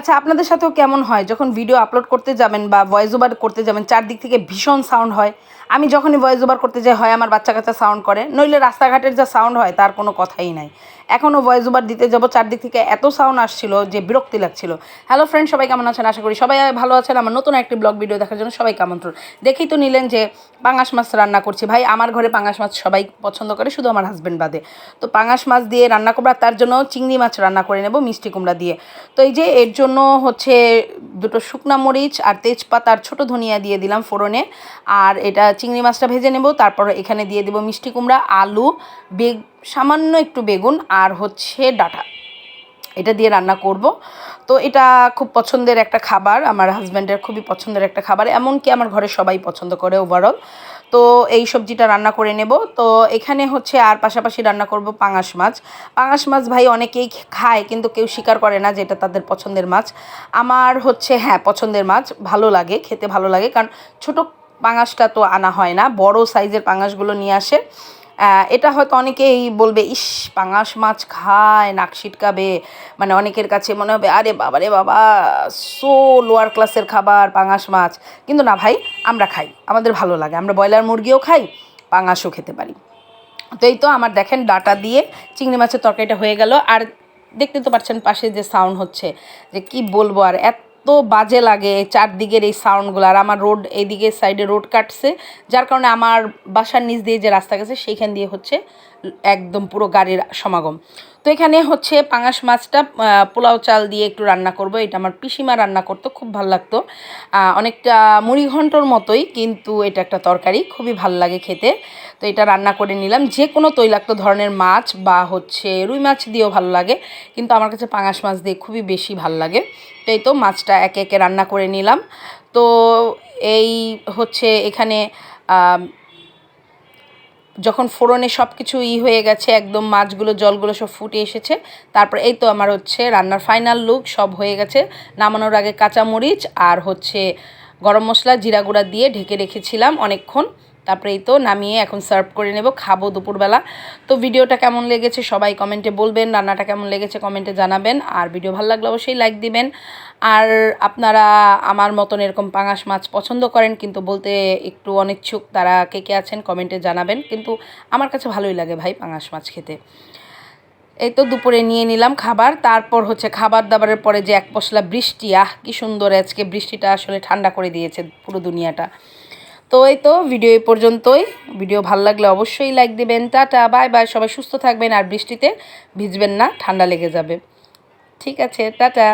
আচ্ছা আপনাদের সাথেও কেমন হয়? যখন ভিডিও আপলোড করতে যাবেন বা ভয়েস ওভার করতে যাবেন, চারদিক থেকে ভীষণ সাউন্ড হয়। আমি যখনই ভয়েস ওভার করতে যাই, হয় আমার বাচ্চা কাচ্চা সাউন্ড করে। নইলে রাস্তাঘাটের যা সাউন্ড হয়, তার কোনো কথাই নাই। এখনও ভয়েস ওভার দিতে যাব, চারদিক থেকে এত সাউন্ড আসছিল যে বিরক্তি লাগছিল। হ্যালো ফ্রেন্ড সবাই কেমন আছেন? আশা করি সবাই ভালো আছেন। আমার নতুন একটি ব্লগ ভিডিও দেখার জন্য সবাইকে আমন্ত্রণ। দেখেই তো নিলেন যে পাঙাশ মাছ রান্না করছি। ভাই, আমার ঘরে পাঙাশ মাছ সবাই পছন্দ করে, শুধু আমার হাজব্যান্ড বাদে। তো পাঙাশ মাছ দিয়ে রান্না করব, আর তার জন্য চিংড়ি মাছ রান্না করে নেব, মিষ্টি কুমড়া দিয়ে। তো এই যে, এর জন্য হচ্ছে দুটো শুকনা মরিচ আর তেজপাতা আর ছোটো ধনিয়া দিয়ে দিলাম ফোড়নে। আর এটা চিংড়ি মাছটা ভেজে নেব, তারপর এখানে দিয়ে দেবো মিষ্টি কুমড়া, আলু, বেগ, সামান্য একটু বেগুন আর হচ্ছে ডাটা। এটা দিয়ে রান্না করব। তো এটা খুব পছন্দের একটা খাবার, আমার হাজব্যান্ডের খুবই পছন্দের একটা খাবার, এমনকি আমার ঘরে সবাই পছন্দ করে ওভারঅল তো এই সবজিটা রান্না করে নেব। তো এখানে হচ্ছে আর পাশাপাশি রান্না করব পাঙাশ মাছ। পাঙাশ মাছ ভাই অনেকেই খায় কিন্তু কেউ স্বীকার করে না যে এটা তাদের পছন্দের মাছ। আমার হচ্ছে হ্যাঁ পছন্দের মাছ, ভালো লাগে, খেতে ভালো লাগে। কারণ ছোটো পাঙাশটা তো আনা হয় না, বড় সাইজের পাঙাশগুলো নিয়ে আসে। এটা হয়তো অনেকেই বলবে, ইস, পাঙাশ মাছ খায়, নাক ছিটকাবে। মানে অনেকের কাছে মনে হবে, আরে বাবা রে বাবা সো লোয়ার ক্লাসের খাবার, পাঙাশ মাছ। কিন্তু না ভাই, আমরা খাই, আমাদের ভালো লাগে। আমরা ব্রয়লার মুরগিও খাই, পাঙাশও খেতে পারি। তো এই তো আমার দেখেন ডাটা দিয়ে চিংড়ি মাছের তরকারিটা হয়ে গেল। আর দেখতে তো পারছেন পাশে যে সাউন্ড হচ্ছে, যে কি বলব আর এত বাজে লাগে চারদিকের এই সাউন্ডগুলো আর আমার রোড এইদিকে সাইডে রোড কাটছে, যার কারণে আমার বাসার নিচ দিয়ে যে রাস্তা গেছে, সেইখান দিয়ে হচ্ছে একদম পুরো গাড়ির সমাগম। তো এখানে হচ্ছে পাঙাশ মাছটা পোলাও চাল দিয়ে একটু রান্না করব। এটা আমার পিসিমা রান্না করতো, খুব ভালো লাগতো। অনেকটা মুড়ি ঘন্টর মতোই, কিন্তু এটা একটা তরকারি, খুবই ভালো লাগে খেতে। তো এটা রান্না করে নিলাম। যে কোনো তৈলাক্ত ধরনের মাছ বা হচ্ছে রুই মাছ দিয়েও ভালো লাগে, কিন্তু আমার কাছে পাঙাশ মাছ দিয়ে খুবই বেশি ভালো লাগে। তো এই তো মাছটা একে একে রান্না করে নিলাম। তো এই হচ্ছে এখানে যখন ফোড়নে সব কিছু ই হয়ে গেছে, একদম মাছগুলো, জলগুলো সব ফুটে এসেছে, তারপর এই তো আমার হচ্ছে রান্নার ফাইনাল লুক সব হয়ে গেছে। নামানোর আগে কাঁচামরিচ আর হচ্ছে গরম মশলা, জিরা গুঁড়া দিয়ে ঢেকে রেখেছিলাম অনেকক্ষণ। তারপরে এই তো নামিয়ে এখন সার্ভ করে নেব, খাব দুপুরবেলা। তো ভিডিওটা কেমন লেগেছে সবাই কমেন্টে বলবেন, রান্নাটা কেমন লেগেছে কমেন্টে জানাবেন। আর ভিডিও ভালো লাগলে অবশ্যই লাইক দিবেন। আর আপনারা আমার মতন এরকম পাঙাশ মাছ পছন্দ করেন, কিন্তু বলতে একটু অনিচ্ছুক তারা কে কে আছেন কমেন্টে জানাবেন, কিন্তু আমার কাছে ভালোই লাগে ভাই পাঙাশ মাছ খেতে। এই তো দুপুরে নিয়ে নিলাম খাবার, তারপর হচ্ছে খাবার দাবারের পরে যে এক পশলা বৃষ্টি, আহ কি সুন্দর আজকে বৃষ্টিটা আসলে ঠান্ডা করে দিয়েছে পুরো দুনিয়াটা। তো এই তো ভিডিও এই পর্যন্তই। ভিডিও ভালো লাগলে অবশ্যই লাইক দেবেন। টাটা বাই বাই সবাই সুস্থ থাকবেন আর বৃষ্টিতে ভিজবেন না, ঠান্ডা লেগে যাবে। ঠিক আছে, টাটা।